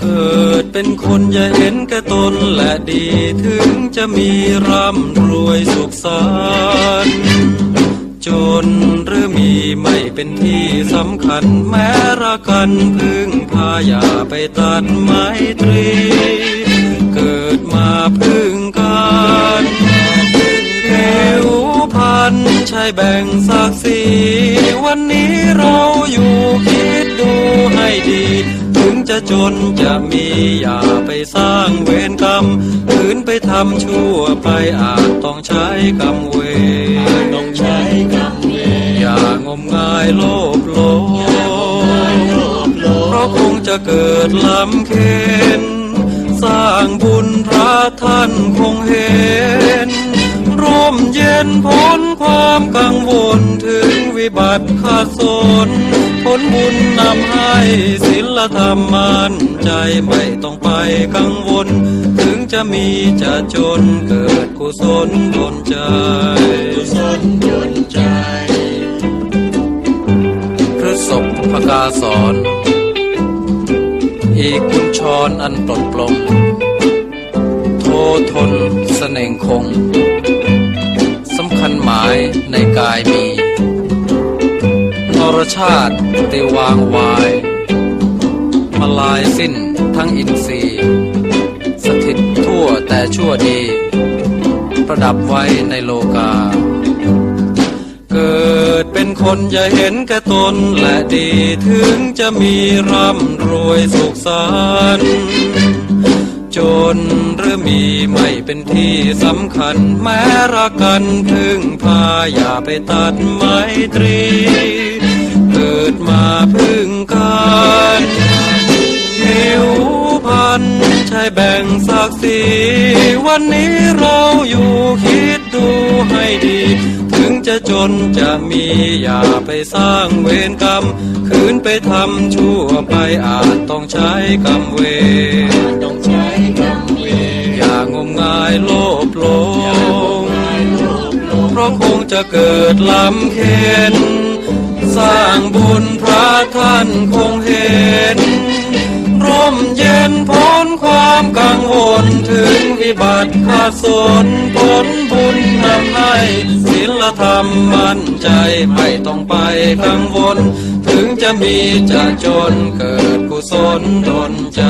เกิดเป็นคนอย่าเห็นแก่ตนและดีถึงจะมีร่ำรวยสุขสันต์จนหรือมีไม่เป็นที่สำคัญแม้รักกันพึ่งพาอย่าไปตัดไม้ตรี ใช่แบ่งศักดิ์ศรีวันนี้เราอยู่คิดดูให้ดี ถึงจะจนจะมีอย่าไปสร้างเวรกรรมขืนไปทำชั่วไปอาจต้องใช้กรรมเวรต้องใช้กรรมเวรอย่างมงายโลภโลภเพราะคงจะเกิดลำเค็นสร้างบุญพระท่านคงเห็น นพ้นความกังวลถึงวิบัติขาดสนผลบุญนำให้ศีลธรรมมันใจไม่ต้องไปกังวล ถึงจะมีจะจนเกิดกุศลดลใจกุศลดลใจพฤศพพกาสอนอีกุญชรอันปลดปลงโททนเสน่งคงายในกายมีนรชาติติวางวายมาลายสิ้นทั้งอินทรีย์สถิตทั่วแต่ชั่วดี ประดับไว้ในโลกา เกิดเป็นคนอย่าเห็นแก่ตนและดีถึงจะมีร่ำรวยสุขสันต์ จนหรือมีไม่เป็นที่สำคัญ แม้รักกันพึ่งพาอย่าไปตัดไมตรี เกิดมาพึ่งกันหิวพันใช่แบ่งศักดิ์ศรีวันนี้เราอยู่คิดดูให้ดี ถึงจะจนจะมีอย่าไปสร้างเวรกรรม คืนไปทำชั่วไปอาจต้องใช้กรรมเวร ราะคงจะเกิดลำเค็นสร้างบุญพระท่านคงเห็น ร่มเย็นพ้นความกังวลถึงวิบัติขาดสนผลบุญนำให้ศีลธรรมมั่นใจไม่ต้องไปกังวล ถึงจะมีจะจนเกิดกุศลดลใจ